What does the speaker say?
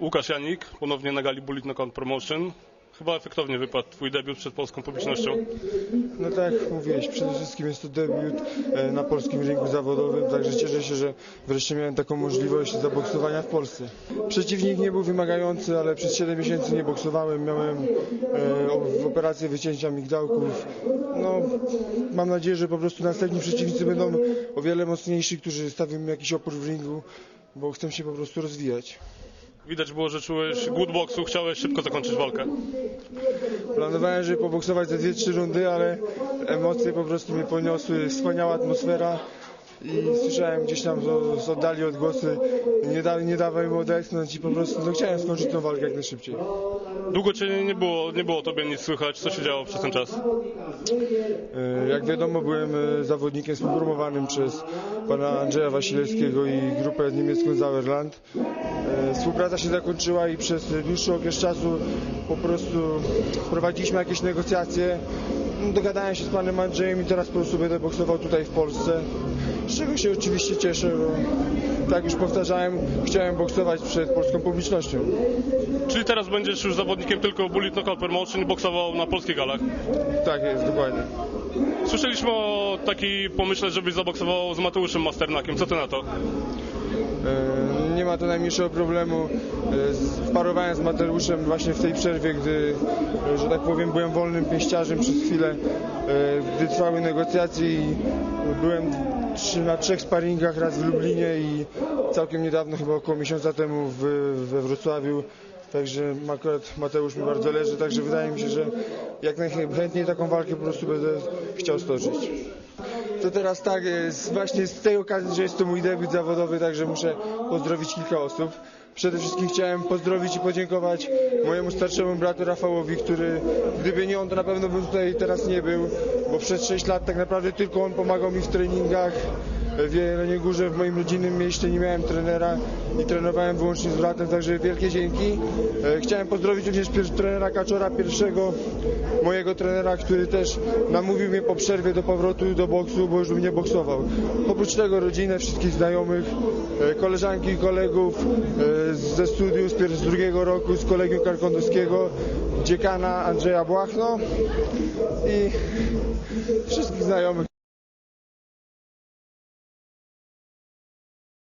Łukasz Janik, ponownie na gali Bullet Knockout Promotion. Chyba efektownie wypadł Twój debiut przed polską publicznością. No tak jak mówiłeś, przede wszystkim jest to debiut e, na polskim ringu zawodowym, także cieszę się, że wreszcie miałem taką możliwość zaboksowania w Polsce. Przeciwnik nie był wymagający, ale przez 7 miesięcy nie boksowałem, miałem e, o- operację wycięcia migdałków. No, mam nadzieję, że po prostu następni przeciwnicy będą o wiele mocniejsi, którzy stawią mi jakiś opór w ringu, bo chcę się po prostu rozwijać. Widać było, że czułeś głód boksu, chciałeś szybko zakończyć walkę. Planowałem, żeby poboksować ze 2-3 rundy, ale emocje po prostu mnie poniosły, wspaniała atmosfera i słyszałem gdzieś tam z, z oddali odgłosy, nie, da, nie dawaj mu odetchnąć i po prostu no, chciałem skończyć tą walkę jak najszybciej. Długo Cię nie było, nie było Tobie nic słychać. Co się działo przez ten czas? E, Jak wiadomo byłem e, zawodnikiem spromowanym przez pana Andrzeja Wasilewskiego i grupę niemiecką Sauerland. E, Współpraca się zakończyła i przez dłuższy okres czasu po prostu prowadziliśmy jakieś negocjacje. Dogadałem się z panem Andrzejem i teraz po prostu będę boksował tutaj w Polsce. Z czego się oczywiście cieszę, bo tak już powtarzałem, chciałem boksować przed polską publicznością. Czyli teraz będziesz już zawodnikiem tylko Bullet Knockout Promotion i boksował na polskich galach. Tak jest, dokładnie. Słyszeliśmy o takiej pomyśle, żebyś zaboksował z Mateuszem Masternakiem. Co Ty na to? E, Nie ma to najmniejszego problemu. E, z- Wparowałem z Mateuszem właśnie w tej przerwie, gdy, e, że tak powiem, byłem wolnym pięściarzem przez chwilę, e, gdy trwały negocjacje i byłem na trzech sparingach, raz w Lublinie i całkiem niedawno, chyba około miesiąca temu w, we Wrocławiu. Także akurat Mateusz mi bardzo leży, także wydaje mi się, że jak najchętniej taką walkę po prostu będę chciał stoczyć. To teraz tak, e, z- właśnie z tej okazji, że jest to mój debiut zawodowy, także muszę pozdrowić kilka osób. Przede wszystkim chciałem pozdrowić i podziękować mojemu starszemu bratu Rafałowi, który gdyby nie on, to na pewno bym tutaj teraz nie był, bo przez 6 lat tak naprawdę tylko on pomagał mi w treningach. W Jeleniej Górze, w moim rodzinnym mieście nie miałem trenera i trenowałem wyłącznie z bratem, także wielkie dzięki. E, Chciałem pozdrowić również trenera Kaczora, pierwszego mojego trenera, który też namówił mnie po przerwie do powrotu do boksu, bo już bym nie boksował. Oprócz tego rodzinę, wszystkich znajomych, e, koleżanki i kolegów e, ze studiów z, drugiego roku, z kolegium karkonoskiego, dziekana Andrzeja Błachno i wszystkich znajomych